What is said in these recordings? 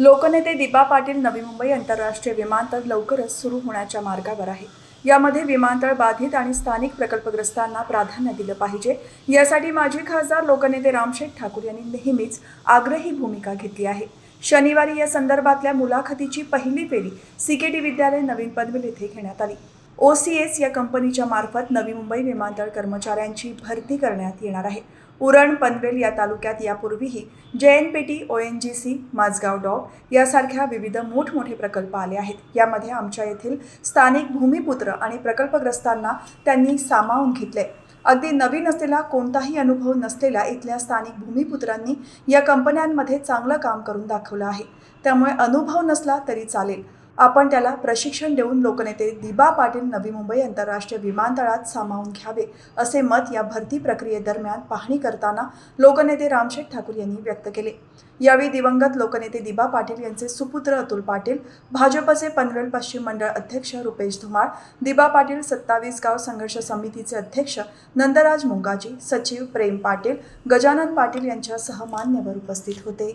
लोकनेते दीपा पाटील नवी मुंबई आंतरराष्ट्रीय विमानतळ लवकरच सुरू होण्याच्या मार्गावर आहे. यामध्ये विमानतळ बाधित आणि स्थानिक प्रकल्पग्रस्तांना प्राधान्य दिलं पाहिजे. यासाठी माजी खासदार लोकनेते रामशेठ ठाकूर यांनी नेहमीच आग्रही भूमिका घेतली आहे. शनिवारी या संदर्भातल्या मुलाखतीची पहिली फेरी सीकेटी विद्यालय नवीन पनवेल येथे घेण्यात आली. ओ सी एस या कंपनीच्या मार्फत नवी मुंबई विमानतळ कर्मचाऱ्यांची भरती करण्यात येणार आहे. उरण पनवेल या तालुक्यात यापूर्वीही J N P T O N G C Mazgaon dock यासारख्या विविध मोठमोठे प्रकल्प आले आहेत. यामध्ये आमच्या येथील स्थानिक भूमिपुत्र आणि प्रकल्पग्रस्तांना त्यांनी सामावून घेतले. अगदी नवीन असलेला कोणताही अनुभव नसलेल्या इथल्या स्थानिक भूमिपुत्रांनी या कंपन्यांमध्ये चांगलं काम करून दाखवलं आहे. त्यामुळे अनुभव नसला तरी चालेल. आपण त्याला प्रशिक्षण देऊन लोकनेते दिबा पाटील नवी मुंबई आंतरराष्ट्रीय विमानतळात सामावून घ्यावे असे मत या भरती प्रक्रियेदरम्यान पाहणी करताना लोकनेते रामशेठ ठाकूर यांनी व्यक्त केले. यावेळी दिवंगत लोकनेते दिबा पाटील यांचे सुपुत्र अतुल पाटील भाजपचे पनवेल पश्चिम मंडळ अध्यक्ष रुपेश धुमाळ दिबा पाटील सत्तावीस गाव संघर्ष समितीचे अध्यक्ष नंदराज मुंगाजी सचिव प्रेम पाटील गजानन पाटील यांच्यासह मान्यवर उपस्थित होते.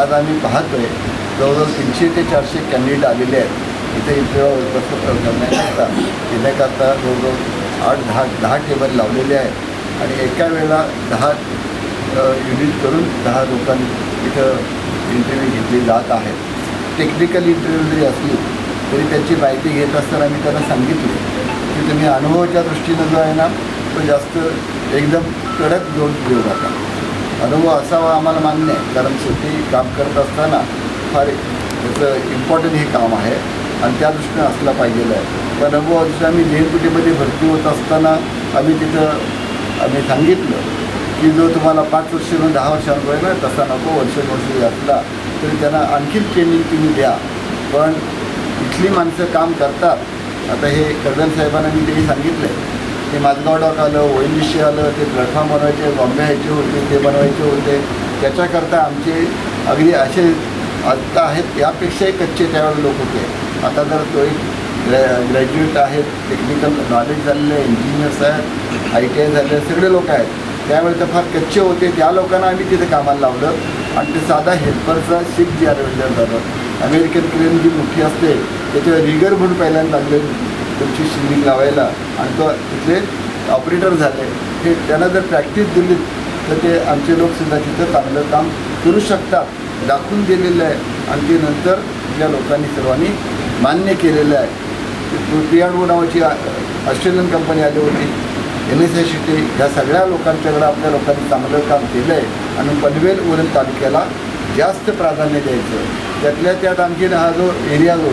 आज आम्ही पाहतोय जवळजवळ तीनशे ते चारशे कॅन्डिडेट आलेले आहेत. इथे इंटरव्यू उपस्थित करण्याकरता येण्याकरता जवळजवळ आठ दहा दहा टेबल लावलेले आहेत. आणि एका वेळेला दहा युनिट करून दहा लोकांनी इथं इंटरव्ह्यू घेतली जात आहेत टेक्निकल इंटरव्ह्यू जरी असली तरी त्याची माहिती घेत असताना मी त्यांना सांगितले की तुम्ही अनुभवाच्या दृष्टीनं जो आहे ना तो जास्त एकदम कडक जोड देऊ नका. अनुभव असावा आम्हाला मान्य आहे. कारण शेवटी काम करत असताना फार त्याचं इम्पॉर्टंट हे काम आहे. आणि त्या दृष्टीने असला पाहिजेलं आहे. पण अनुभव जसं आम्ही जेएनपीटीमध्ये भरती होत असताना आम्ही तिथं आम्ही सांगितलं की जो तुम्हाला पाच वर्ष दहा वर्षांवर ना तसा नको वर्ष वर्ष घातला असला तरी त्यांना आणखीन ट्रेनिंग तुम्ही द्या. पण इथली माणसं काम करतात. आता हे कर्दन साहेबांना मी तेही सांगितलं आहे ते माझगाव डॉक आलं ओ एन सी आलं ते प्लॅटफॉर्म बनवायचे बॉम्बे यायचे होते ते बनवायचे होते. त्याच्याकरता आमचे अगदी असे आत्ता आहेत यापेक्षाही कच्चे त्यावेळेला लोक होते. आता जर तो एक ग्रॅ ग्रॅज्युएट आहेत टेक्निकल नॉलेज झालेले इंजिनियर्स आहेत आय टी आय झाले सगळे लोक आहेत. त्यावेळी तर फार कच्चे होते. त्या लोकांना आम्ही तिथे कामाला लावलं. आणि ते साधा हेल्परचा शिफ्ट जी अरेंजर झालं. अमेरिकन क्रेन जी मोठी असते त्याच्यावर रिगर म्हणून पहिल्यांदा लागले तुमची शिंगिंग लावायला आणि तो तिथले ऑपरेटर झाले. हे त्यांना जर प्रॅक्टिस दिली तर ते आमचे लोकसुद्धा तिथं चांगलं काम करू शकतात. दाखवून दिलेलं आहे. आणि ते नंतर त्या लोकांनी सर्वांनी मान्य केलेलं आहे. पियाडो नावाची ऑस्ट्रेलियन कंपनी आली होती. एन एस एस टी ह्या सगळ्या लोकांच्याकडं आपल्या लोकांनी चांगलं काम केलं आहे आणि पनवेल उरण तालुक्याला जास्त प्राधान्य द्यायचं. त्यातल्या त्यात आणखीन हा जो एरिया जो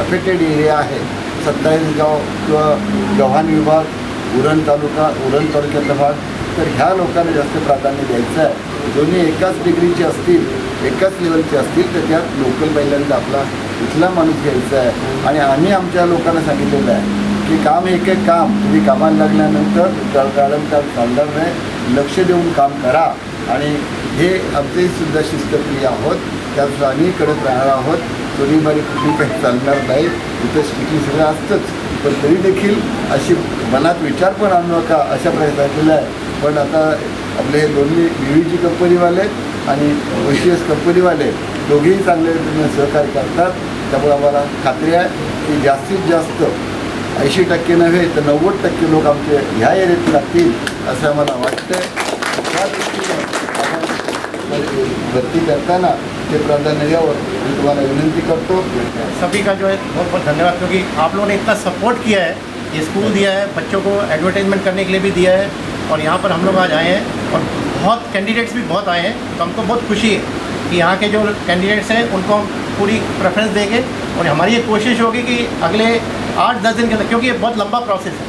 अफेक्टेड एरिया आहे सत्तावीस गाव किंवा गव्हाण विभाग उरण तालुका उरण तालुक्यातला भाग तर ह्या लोकांना जास्त प्राधान्य द्यायचं आहे. दोन्ही एकाच डिग्रीची असतील एकाच लेवलची असतील तर त्यात लोकल पहिल्यांदा आपला इथला माणूस घ्यायचा आहे. आणि आम्ही आमच्या लोकांना सांगितलेलं आहे की काम एक एक काम. तुम्ही कामाला लागल्यानंतर कारण टाळ चालणार नाही. लक्ष देऊन काम करा. आणि हे आमचेसुद्धा शिस्तप्रिय आहोत. त्यात आम्ही कडक राहणार आहोत. चोरीमारी कुठली काही चालणार नाही. तिथं स्थिती सगळं असतंच. पण तरी देखील अशी मनात विचार पण आणू नका अशा प्रयत्न आहे. पण आता आपले हे दोन्ही बी व्ही जी कंपनीवाले आणि ओ सी एस कंपनीवाले दोघेही चांगले सहकार्य करतात. त्यामुळे आम्हाला खात्री आहे की जास्तीत जास्त ऐंशी टक्के नव्हे तर नव्वद टक्के लोक आमचे ह्या एरियात लागतील असं आम्हाला वाटतं त्या दृष्टीनं आपण भरती करताना ते प्राधान्य द्यावं मी तुम्हाला विनंती करतो सभी का जो है बहुत बहुत धन्यवाद, क्योंकि आप लोगों ने इतना सपोर्ट किया है, ये स्कूल दिया है, बच्चों को एडवर्टाइजमेंट करने के लिए भी दिया है, और यहाँ पर हम लोग आज आए हैं, और बहुत कैंडिडेट्स भी बहुत आए हैं तो हमको बहुत खुशी है कि यहाँ के जो कैंडिडेट्स हैं, उनको हम पूरी प्रेफरेंस देंगे, और हमारी ये कोशिश होगी कि अगले आठ दस दिन के अंदर, क्योंकि ये बहुत लंबा प्रोसेस है,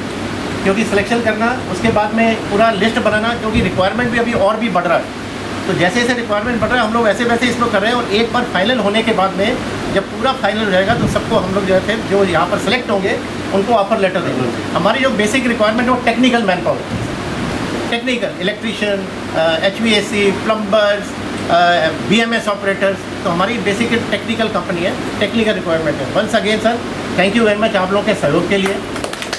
क्योंकि सिलेक्शन करना, उसके बाद में पूरा लिस्ट बनाना, क्योंकि रिक्वायरमेंट भी अभी और भी बढ़ रहा है। तो जैसे जैसे रिक्वायरमेंट बढ़ रहा है, हम लोग वैसे वैसे इसको कर रहे हैं और एक बार फाइनल होने के बाद में जब पूरा फाइनल हो जाएगा तो सबको हम लोग जो है जो यहाँ पर सेलेक्ट होंगे, उनको ऑफ़र लेटर देंगे। हमारी जो बेसिक रिक्वायरमेंट है, वो technical man power technical electrician H V S C plumbers B M S operators तो हमारी बेसिक टेक्निकल कंपनी है टेक्निकल रिक्वायरमेंट है। Once again sir thank you very much आप लोगों के सहयोग के लिए।